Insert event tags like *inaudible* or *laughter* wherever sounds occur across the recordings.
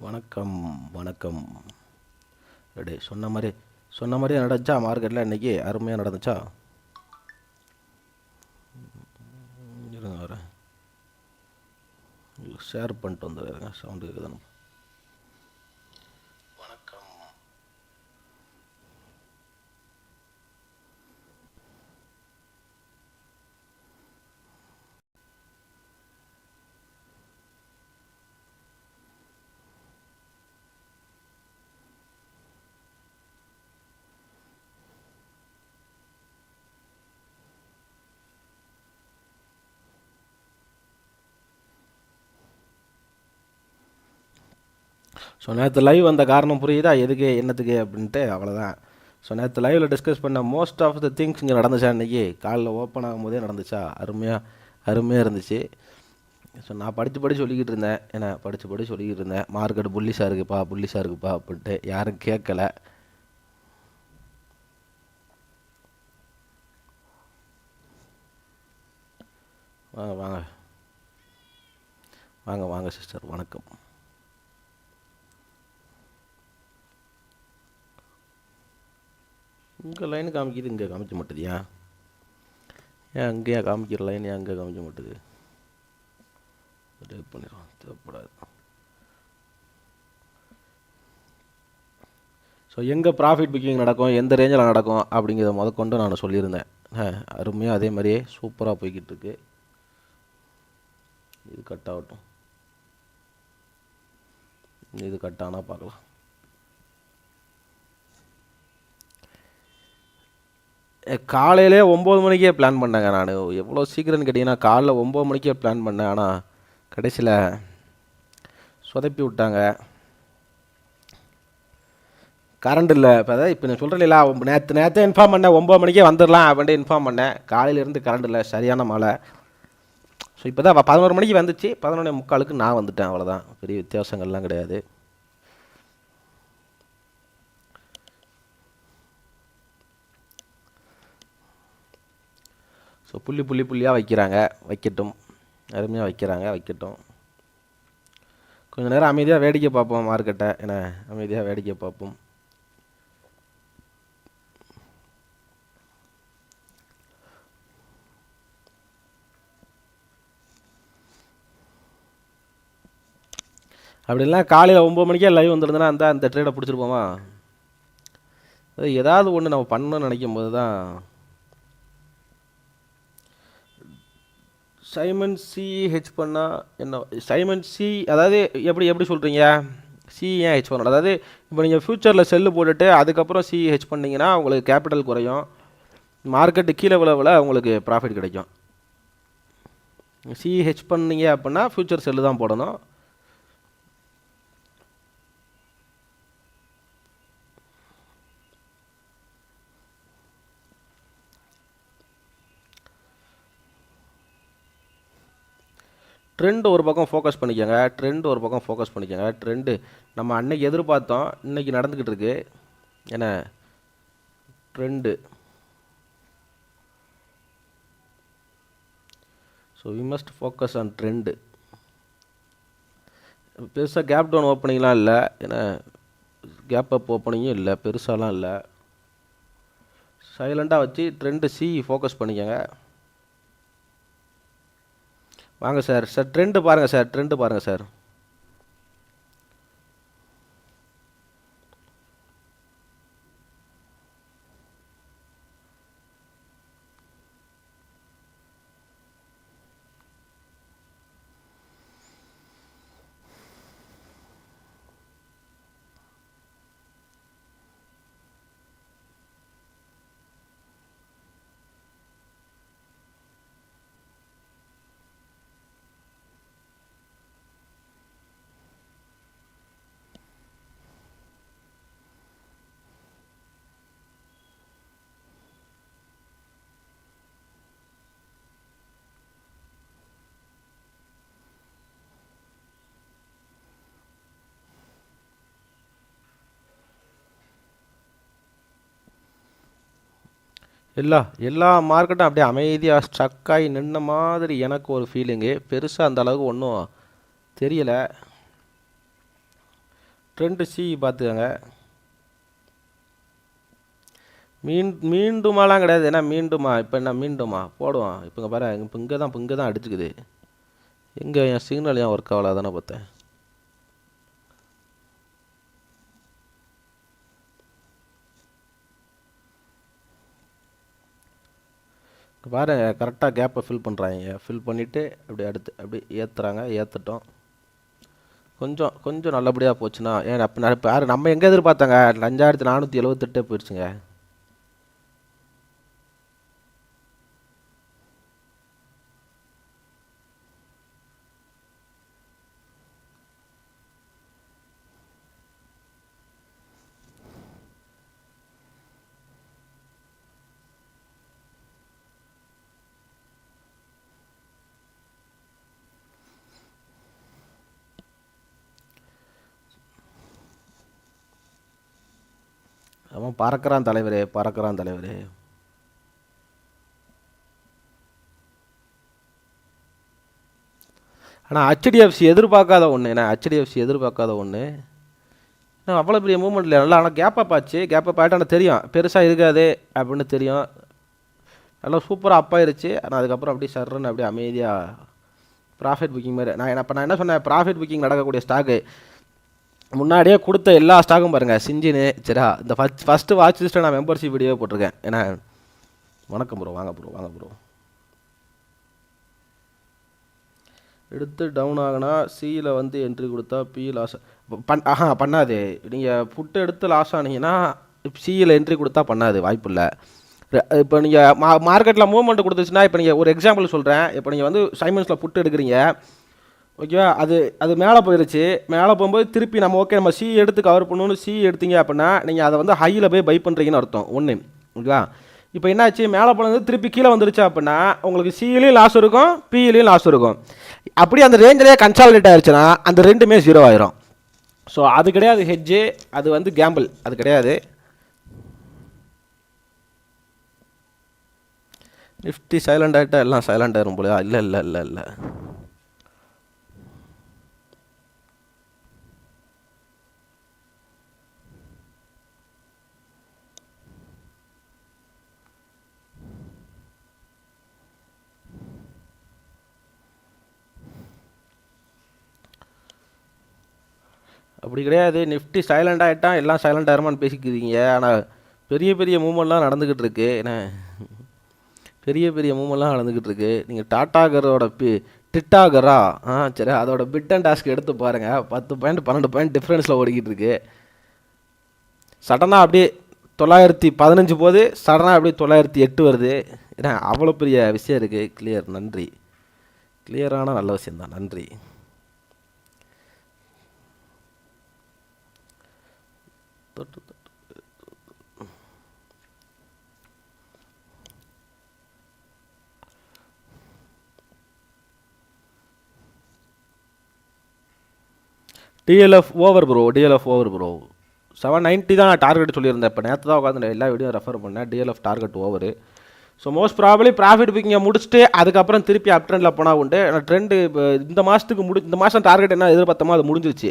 வணக்கம் வணக்கம். ரெடி சொன்ன மாதிரி சொன்ன மாதிரியே நடந்துச்சா? மார்க்கெட்டில் இன்றைக்கி அருமையாக நடந்துச்சா? இருங்க வரேன். ஷேர் பண்ணிட்டு வந்துடுறேங்க சவுண்டு கேட்குதானு ஸோ நேற்று லைவ் வந்த காரணம் புரியுதா? எதுக்கு என்னத்துக்கு அப்படின்ட்டு அவ்வளோதான் ஸோ நேற்று லைவில் டிஸ்கஸ் பண்ண மோஸ்ட் ஆஃப் த திங்ஸ் இங்கே நடந்துச்சா இன்றைக்கி காலில் ஓப்பன் ஆகும்போதே நடந்துச்சா? அருமையாக அருமையாக இருந்துச்சு. ஸோ நான் படித்து படித்து சொல்லிக்கிட்டு இருந்தேன். ஏன்னா படித்து படித்து சொல்லிக்கிட்டு இருந்தேன். மார்க்கெட் புல்லிஷாக இருக்குப்பா புல்லிஷாக இருக்குப்பா அப்படின்ட்டு யாரும் கேட்கல. வாங்க வாங்க. வாங்க வாங்க சிஸ்டர் வணக்கம். இங்கே லைன் காமிக்கிது இங்கே காமிக்க மாட்டுதியா? ஏன் அங்கேயா காமிக்கிற லைன் ஏன் அங்கே காமிக்க மாட்டுது? ரேப் பண்ணிடுவோம் தேவைப்படாது. ஸோ எங்கே ப்ராஃபிட் புக்கிங் நடக்கும் எந்த ரேஞ்சில் நடக்கும் அப்படிங்கிறத முதற்கொண்டு நான் சொல்லியிருந்தேன். அருமையாக அதே மாதிரியே சூப்பராக போய்கிட்டு இருக்கு இது கட் ஆகட்டும். இது கட் ஆனால் பார்க்கலாம். காலையிலே ஒம்பது மணிக்கே பிளான் பண்ணேங்க நான். எவ்வளோ சீக்கிரம்னு கேட்டிங்கன்னா காலைல ஒம்பது மணிக்கே பிளான் பண்ணேன். ஆனால் கடைசியில் சொதப்பி விட்டாங்க. கரண்ட் இல்லை. இப்போ அதான் இப்போ நான் சொல்கிறேன் இல்லையா நேற்று நேற்றே இன்ஃபார்ம் பண்ணேன். ஒம்பது மணிக்கே வந்துடலாம் அப்படின்ட்டு இன்ஃபார்ம் பண்ணேன். காலையிலேருந்து கரண்ட் இல்லை. சரியான மழை. ஸோ இப்போ தான் பதினோரு மணிக்கு வந்துச்சு. பதினொன்று முக்காலுக்கு நான் வந்துட்டேன். அவ்வளோதான் பெரிய வித்தியாசங்கள்லாம் கிடையாது. ஸோ புள்ளி புள்ளி புள்ளியாக வைக்கிறாங்க. வைக்கட்டும். அருமையாக வைக்கிறாங்க. வைக்கட்டும். கொஞ்சம் நேரம் அமைதியாக வேடிக்கை பார்ப்போம் மார்க்கெட்டை. என்ன அமைதியாக வேடிக்கை பார்ப்போம். அப்படிலாம் காலையில் ஒம்பது மணிக்கே லைவ் வந்துருந்தேன்னா அந்த அந்த ட்ரேடை பிடிச்சிருப்போமா? அது ஏதாவது ஒன்று நம்ம பண்ணணும்னு நினைக்கும் போது தான் சைமன் சி ஹெச் பண்ணால் என்ன சைமன் சி அதாவது எப்படி எப்படி சொல்கிறீங்க சி ஏன் ஹெச் பண்ணணும்? அதாவது இப்போ நீங்கள் ஃப்யூச்சரில் செல்லு போட்டுட்டு அதுக்கப்புறம் சி ஹெச் பண்ணிங்கன்னா உங்களுக்கு கேபிட்டல் குறையும். மார்க்கெட்டு கீழே விளவில் உங்களுக்கு ப்ராஃபிட் கிடைக்கும். சி ஹெச் பண்ணீங்க அப்படின்னா ஃப்யூச்சர் செல்லு தான் போடணும். ட்ரெண்ட் ஒரு பக்கம் ஃபோக்கஸ் பண்ணிக்கோங்க. ட்ரெண்ட் ஒரு பக்கம் ஃபோக்கஸ் பண்ணிக்கோங்க. ட்ரெண்டு நம்ம அன்னைக்கு எதிர்பார்த்தோம் இன்னைக்கு நடந்துக்கிட்டு இருக்கு. என்ன? Trend so we must focus on trend பெருசாக கேப் டவுன் ஓப்பனிங்லாம் இல்லை. ஏன்னா கேப் அப் ஓப்பனிங்கும் இல்லை. பெருசாலாம் இல்லை. சைலண்டாக வச்சு ட்ரெண்டு சி ஃபோக்கஸ் பண்ணிக்கோங்க. வாங்க சார் சார் ட்ரெண்டு பாருங்கள் சார் ட்ரெண்டு பாருங்கள் சார். எல்லா எல்லா மார்க்கெட்டும் அப்படியே அமைதியாக ஸ்ட்ரக் ஆகி நின்ன மாதிரி எனக்கு ஒரு ஃபீலிங்கு பெருசாக அந்த அளவுக்கு ஒன்றும் தெரியலை. ட்ரெண்டு சி பார்த்துக்கோங்க. மீன் மீண்டுமாலாம் கிடையாது. ஏன்னா மீண்டுமா இப்போ என்ன மீண்டுமா? போடுவோம் இப்போ இங்கே பாரு இப்போ இங்கே தான் இப்போ இங்கே தான் அடிச்சுக்குது. எங்கே என் சிக்னல் ஏன் ஒர்க் ஆகல? தானே பார்த்தேன். பாரு கரெக்டாக கேப்பை ஃபில் பண்ணுறாங்க ஃபில் பண்ணிவிட்டு அப்படி அடுத்து அப்படி ஏற்றுறாங்க ஏற்றுட்டோம் கொஞ்சம் கொஞ்சம் நல்லபடியாக போச்சுன்னா ஏன் அப்போ நான் இப்போ யார் நம்ம எங்கே எதிர்பார்த்தாங்க? அஞ்சாயிரத்தி நானூற்றி எழுவத்தெட்டே போயிடுச்சுங்க. அவன் பறக்கிறான் தலைவரே பறக்கிறான் தலைவரே. ஆனால் ஹெச்டிஎஃப்சி எதிர்பார்க்காத ஒன்று ஏன்னா ஹெச்டிஎஃப்சி எதிர்பார்க்காத ஒன்று அவ்வளோ பெரிய மூமெண்ட் இல்லை நல்லா ஆனால் கேப்பப் ஆச்சு. கேப்பப் ஆகிட்டு ஆனால் தெரியும். பெருசாக இருக்காது அப்படின்னு தெரியும். நல்லா சூப்பராக அப்பாயிருச்சு ஆனால் அதுக்கப்புறம் அப்படியே சர்றன்னு அப்படியே அமைதியாக ப்ராஃபிட் புக்கிங் மாதிரி. நான் என்ன- அப்போ நான் என்ன சொன்னேன்? ப்ராஃபிட் புக்கிங் நடக்கக்கூடிய ஸ்டாக்கு முன்னாடியே கொடுத்த எல்லா ஸ்டாக்கும் பாருங்கள் சிஞ்சினு சரியா இந்த ஃபஸ்ட் ஃபஸ்ட்டு வாட்ச் லிஸ்ட்டை நான் மெம்பர்ஷிப் வீடியோ போட்டிருக்கேன். ஏன்னா வணக்கம் ப்ரோ வாங்க ப்ரோ வாங்க ப்ரோ எடுத்து டவுன் ஆகினா சியில் வந்து என்ட்ரி கொடுத்தா பி லாஸ் பண் ஆஹா பண்ணாது. நீங்கள் ஃபுட்டு எடுத்து லாஸ் ஆனீங்கன்னா சியில் என்ட்ரி கொடுத்தா பண்ணாது வாய்ப்பு இல்லை. இப்போ நீங்கள் மா மார்க்கெட்டில் மூவ்மெண்ட் கொடுத்துச்சுன்னா இப்போ நீங்கள் ஒரு எக்ஸாம்பிள் சொல்கிறேன் இப்போ நீங்கள் வந்து சைமன்ஸில் ஃபுட்டு எடுக்கிறீங்க. ஓகேவா? அது அது மேலே போயிடுச்சு மேலே போகும்போது திருப்பி நம்ம ஓகே நம்ம சி எடுத்து கவர் பண்ணணும்னு சி எடுத்தீங்க அப்படின்னா நீங்கள் அதை வந்து ஹையில் போய் பை பண்ணுறீங்கன்னு அர்த்தம். ஒன்று ஓகேவா? இப்போ என்னாச்சு? மேலே போனது திருப்பி கீழே வந்துருச்சு அப்படின்னா உங்களுக்கு சியிலையும் லாஸ் இருக்கும் பியிலையும் லாஸ் இருக்கும். அப்படியே அந்த ரேஞ்சிலேயே கன்சாலிடேட் ஆயிடுச்சுன்னா அந்த ரெண்டுமே ஜீரோ ஆயிரும். ஸோ அது கிடையாது ஹெட்ஜு அது வந்து கேம்பிள் அது கிடையாது. நிஃப்டி சைலண்ட் ஆகிட்டா எல்லாம் சைலண்ட் ஆயிரும் போலயா? இல்லை இல்லை இல்லை இல்லை. அப்படி கிடையாது. நிஃப்டி சைலண்ட் ஆகிட்டா எல்லாம் சைலண்ட் ஆயிருமான்னு பேசிக்கிறீங்க ஆனால் பெரிய பெரிய மூமெண்ட்லாம் நடந்துக்கிட்டு இருக்கு. என்ன? பெரிய பெரிய மூமெண்ட்லாம் நடந்துக்கிட்டு இருக்கு. நீங்கள் டாட்டாகரோட பி டிட்டாகரா? ஆ சரி அதோட பிட் அண்ட் டாஸ்க் எடுத்து பாருங்கள் பத்து பாயிண்ட் பன்னெண்டு பாயிண்ட் டிஃப்ரென்ஸில் ஓடிக்கிட்டு இருக்கு. சடனாக அப்படியே தொள்ளாயிரத்தி பதினஞ்சு போது சடனாக அப்படியே தொள்ளாயிரத்தி எட்டு வருது. ஏன்னா அவ்வளோ பெரிய விஷயம் இருக்குது கிளியர் நன்றி. கிளியரான நல்ல விஷயந்தான் நன்றி. தொட்டு தொட்டு DLF over bro DLF over bro seven ninety தான் நான் டார்கெட் சொல்லியிருந்தேன். இப்போ நேற்று தான் உட்காந்து எல்லா வீடியோ ரெஃபர் பண்ணேன். DLF target over so most probably profit பிக்கிங்கை முடிச்சுட்டு அதுக்கப்புறம் திருப்பி அப் ட்ரெண்டில் போனால் உண்டு. ஆனால் ட்ரெண்டு இப்போ இந்த மாதத்துக்கு முடி இந்த மாதம் டார்கெட் என்ன எதிர்பார்த்தமோ அது முடிஞ்சிருச்சு.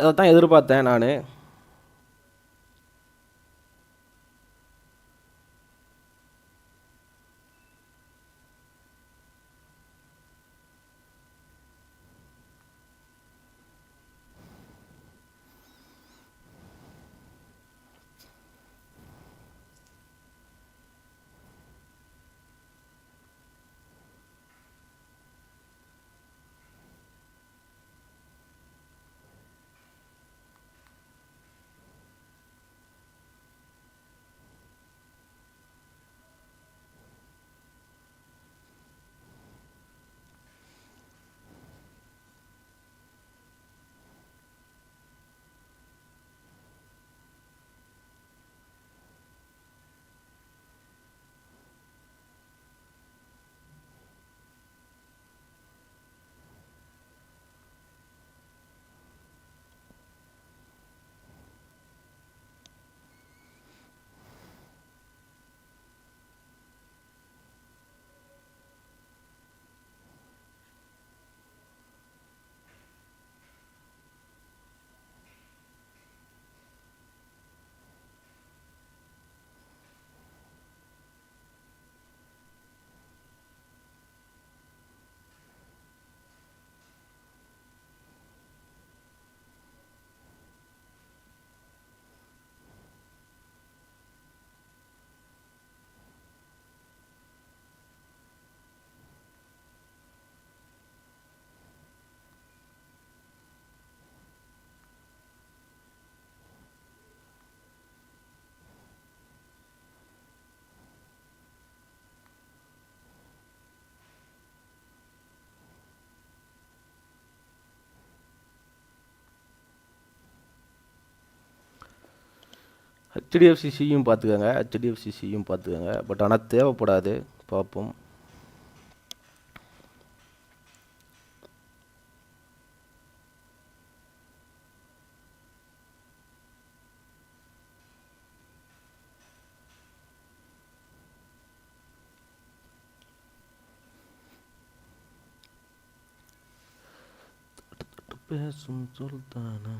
அதை தான் எதிர்பார்த்தேன் நான். ஹெச்டிஎஃப்சி சியும் பார்த்துக்கோங்க. ஹெச்டிஎஃப்சி சியும் பார்த்துக்கோங்க. பட் ஆனால் தேவைப்படாது. பார்ப்போம். பேசும் சுல்தானா?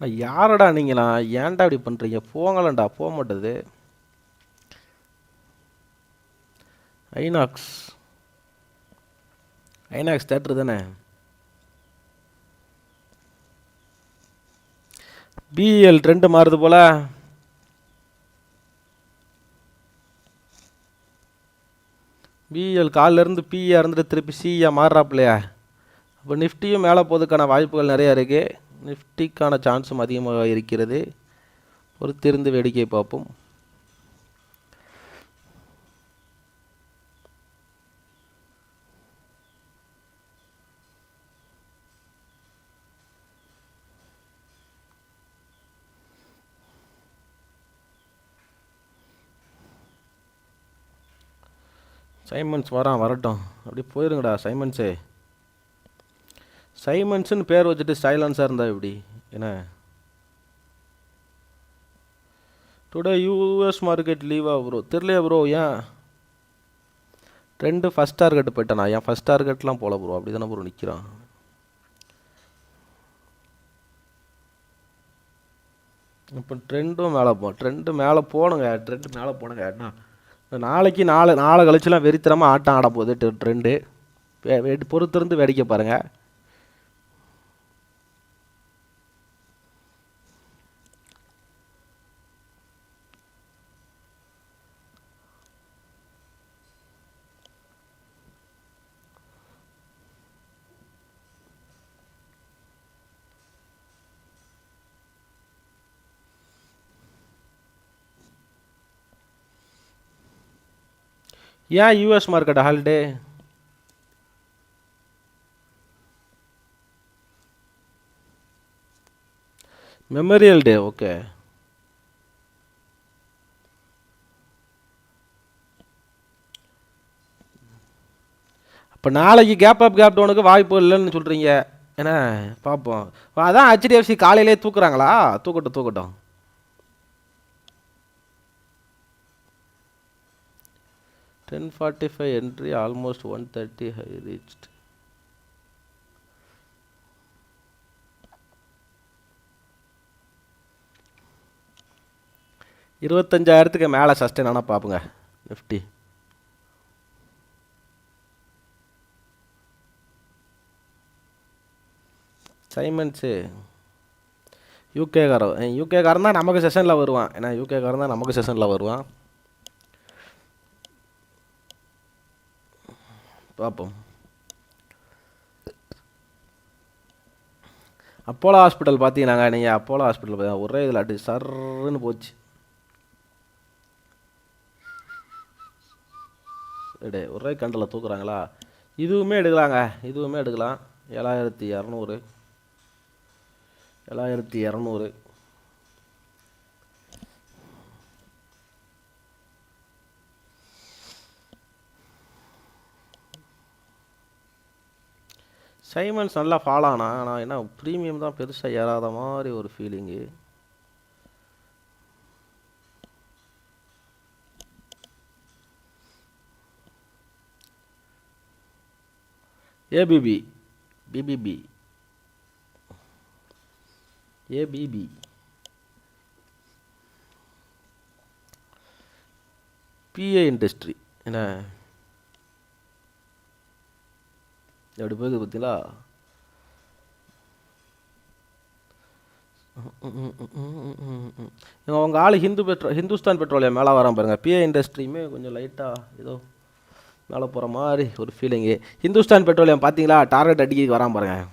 யாரடா நீங்களா ஏன்டா இப்படி பண்ணுறீங்க போங்களேன்டா போக மாட்டேது. ஐநாக்ஸ். ஐநாக்ஸ் தேட்டர் தானே? பிஎல் ட்ரெண்டு மாறுது போல. பிஎல் இருந்து பிஏ இருந்துட்டு திருப்பி சிஏ மாறுறாப்லையா அப்போ நிஃப்டியும் மேலே போகிறதுக்கான வாய்ப்புகள் நிறைய இருக்குது நிஃப்டிக்கான சான்ஸும் அதிகமாக இருக்கிறது. பொறுத்திருந்து வேடிக்கை பார்ப்போம். சைமன்ஸ் வரான் வரட்டும். அப்படியே போயிருங்கடா சைமன்ஸே. சைமன்ஸ்னு பேர் வச்சுட்டு சைலன்ஸாக இருந்தா எப்படி? என்ன? டுடே யூஎஸ் மார்க்கெட் லீவா ப்ரோ தெரியலையா ப்ரோ ஏன்? ரெண்டு ஃபஸ்ட் டார்கெட் போயிட்டேனா ஏன் ஃபஸ்ட் டார்கெட்லாம் போல ப்ரோ அப்படி தானே ப்ரோ நிற்கிறான் இப்போ ட்ரெண்டும் மேலே போ ட்ரெண்டு மேலே போகணுங்க ட்ரெண்டு மேலே போனுங்க என்ன? நாளைக்கு நாளை நாளை கழிச்சுலாம் வெறித்தனமாக ஆட்டம் ஆட போகுது. ட்ரெண்டு பொறுத்திருந்து வேடிக்கை பாருங்கள் ஏன் US market holiday Memorial Day okay இப்போ நாளைக்கு கேப் அப் கேப் டவுனுக்கு வாய்ப்பு இல்லைன்னு சொல்கிறீங்க என்ன? பார்ப்போம் அதான் ஹெச்டிஎஃப்சி காலையிலே தூக்குறாங்களா? தூக்கட்டும் தூக்கட்டும். Ten forty five entry almost one thirty high reached இருபத்தஞ்சாயிரத்துக்கு மேலே சஸ்டெயின் ஆனால் பார்ப்போங்க நிஃப்டி சைமன்ஸு யூகேக்காரன் யூகேக்காரன் தான் நமக்கு செஷனில் வருவான். ஏன்னா யூகேக்காரன் தான் நமக்கு செஷனில் வருவான். பார்ப்போம் அப்போலோ ஹாஸ்பிட்டல் பார்த்தீங்கன்னாங்க நீங்கள் அப்போலோ ஹாஸ்பிட்டல் ஒரே இதில் அடி சர்ன்னு போச்சு. எடு ஒரே கண்டில் தூக்குறாங்களா? இதுவுமே எடுக்கலாங்க இதுவுமே எடுக்கலாம். ஏழாயிரத்தி இரநூறு ஏழாயிரத்தி இரநூறு சைமன்ஸ் நல்லா ஃபாலோ ஆனா ஆனால் என்ன ப்ரீமியம் தான் பெருசாக ஏறாத மாதிரி ஒரு feeling ABB BBB ABB BA industry என்ன? எப்படி போகுது பார்த்தீங்களா இவங்க அவங்க ஆள் ஹிந்து பெட்ரோ ஹிந்துஸ்தான் பெட்ரோலியம் மேலே வரான் பாருங்கள் பிஏ இண்டஸ்ட்ரியுமே கொஞ்சம் லைட்டாக ஏதோ மேலே போகிற மாதிரி ஒரு ஃபீலிங்கு ஹிந்துஸ்தான் பெட்ரோலியம் பார்த்தீங்களா? டார்கெட் அடிக்க வரான் பாருங்கள்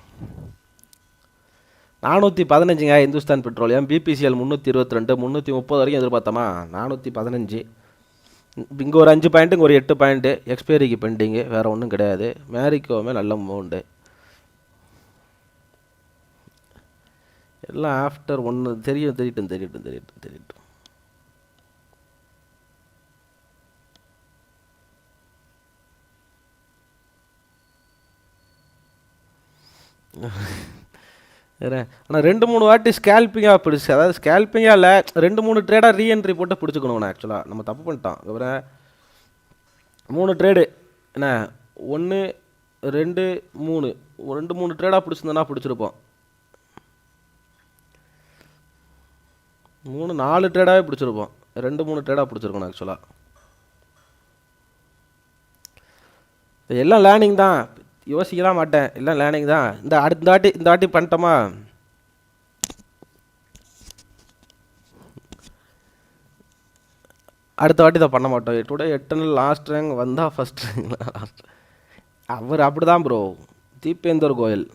நானூற்றி பதினஞ்சுங்க இந்துஸ்தான் பெட்ரோலியம் பிபிசிஎல் முந்நூற்றி இருபத்தி ரெண்டு முந்நூற்றி முப்பது வரைக்கும் எதிர்பார்த்தோமா? நானூற்றி பதினஞ்சு. இங்கே ஒரு அஞ்சு பாயிண்ட்டு இங்கே ஒரு எட்டு பாயிண்ட்டு எக்ஸ்பைரிக்கு பெண்டிங்கு வேறு ஒன்றும் கிடையாது. மேரிக்கோவுமே நல்ல மூண்டு எல்லாம் ஆஃப்டர் ஒன்று தெரியும் தெரியட்டும் தெரியட்டும் தெரியட்டும் தெரியட்டும். *laughs* வேற. ஆனால் ரெண்டு மூணு வாட்டி ஸ்கேல்பிங்காக பிடிச்சி அதாவது ஸ்கேல்பிங்காக இல்லை ரெண்டு மூணு ட்ரேடாக ரீஎன்ட்ரி போட்டு பிடிச்சிக்கணும் ஆக்சுவலாக நம்ம தப்பு பண்ணிட்டோம். அப்புறம் மூணு ட்ரேடு என்ன? ஒன்று ரெண்டு மூணு. ரெண்டு மூணு ட்ரேடாக பிடிச்சிருந்தோன்னா பிடிச்சிருப்போம். மூணு நாலு ட்ரேடாகவே பிடிச்சிருப்போம். ரெண்டு மூணு ட்ரேடாக பிடிச்சிருக்கணும் ஆக்சுவலாக எல்லாம் லேர்னிங் தான். யோசிக்கலாம் மாட்டேன். எல்லாம் லேர்னிங் தான். இந்த அடுத்த இந்த வாட்டி இந்த வாட்டி பண்ணிட்டோமா? அடுத்த வாட்டி இதை பண்ண மாட்டோம். டுடே எட்டனல் லாஸ்ட் ரேங்க் வந்தால் ஃபஸ்ட் ரேங்க் லாஸ்ட் அவர் அப்படி தான் bro Deepinder Goyal.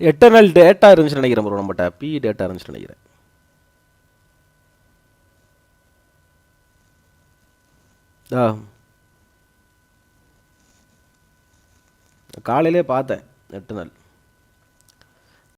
Eternal data இருந்துச்சுன்னு நினைக்கிறேன் ப்ரோ நம்மகிட்ட. பி டேட்டா இருந்துச்சுன்னு நினைக்கிறேன். ஆ. காலையிலே பார்த்தேன் எட்டர்னல்